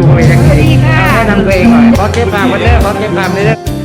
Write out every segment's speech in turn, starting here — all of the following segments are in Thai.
ดูเองเอาแค่ทำตัวเองหน่อยขอเก็บภาพวันเด้อขอเก็บภาพเลยเด้อไ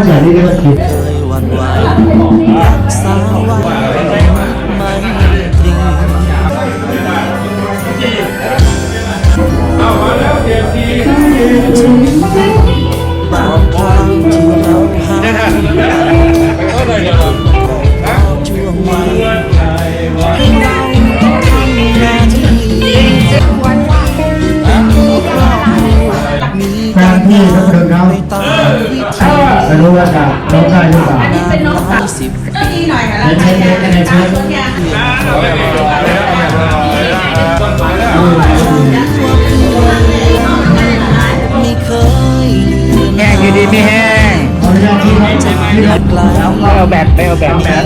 าอย่างนี้ก็คิดเคยหวันไหวรักษาไว้ไม่ตรี รู้ว่าจะร้องได้หรือเปล่าเป็นน้องสาวสิบก็ดีหน่อยค่ะแล้วใครจะตามต้นยางไม่เคยลืมแห้งอยู่ดีไม่แห้งขออนุญาตที่เขาจะที่เราไกลเอาเอาแบบไปเอาแบบแบบ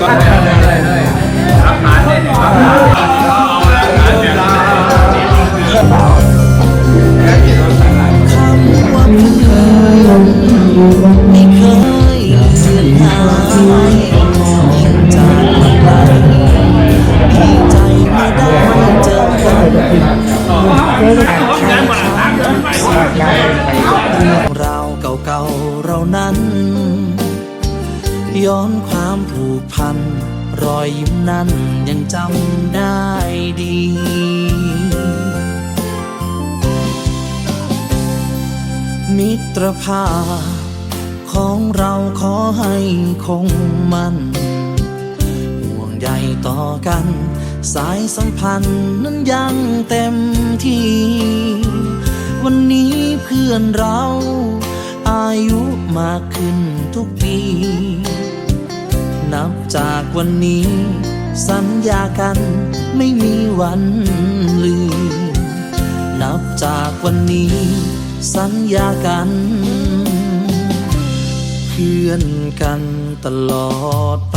สมัครเล่นก็คำว่าเพื่อนไม่เคยเลือนหายจากมาไกลดีใจเมื่อได้เจอกันเราเก่าๆเรานั้นย้อนความ พัน รอยยิ้มนั้นยังจำได้ดี มิตรภาพของเราขอให้คงมันห่วงใยต่อกัน สายสัมพันธ์นั้นยังเต็มที่ วันนี้เพื่อนเรา อายุมากขึ้นทุกปี จากวันนี้ สัญญากันไม่มีวันลืม นับจากวันนี้ สัญญากัน เพื่อนกันตลอดไป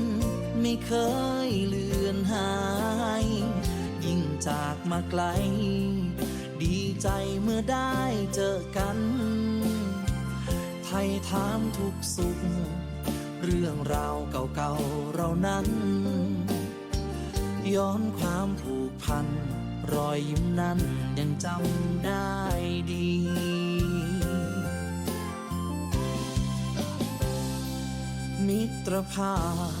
ไม่เคยเลือนหาย ยิ่งจากมาไกล ดีใจเมื่อได้เจอกัน ไทยถามทุกสุข เรื่องราวเก่าๆเรานั้น ย้อนความผูกพัน รอยยิ้มนั้นยังจำได้ดีมิตรภาพ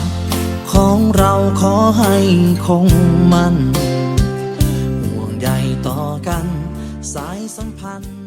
ของเราขอให้คงมันห่วงใยต่อกัน สายสัมพันธ์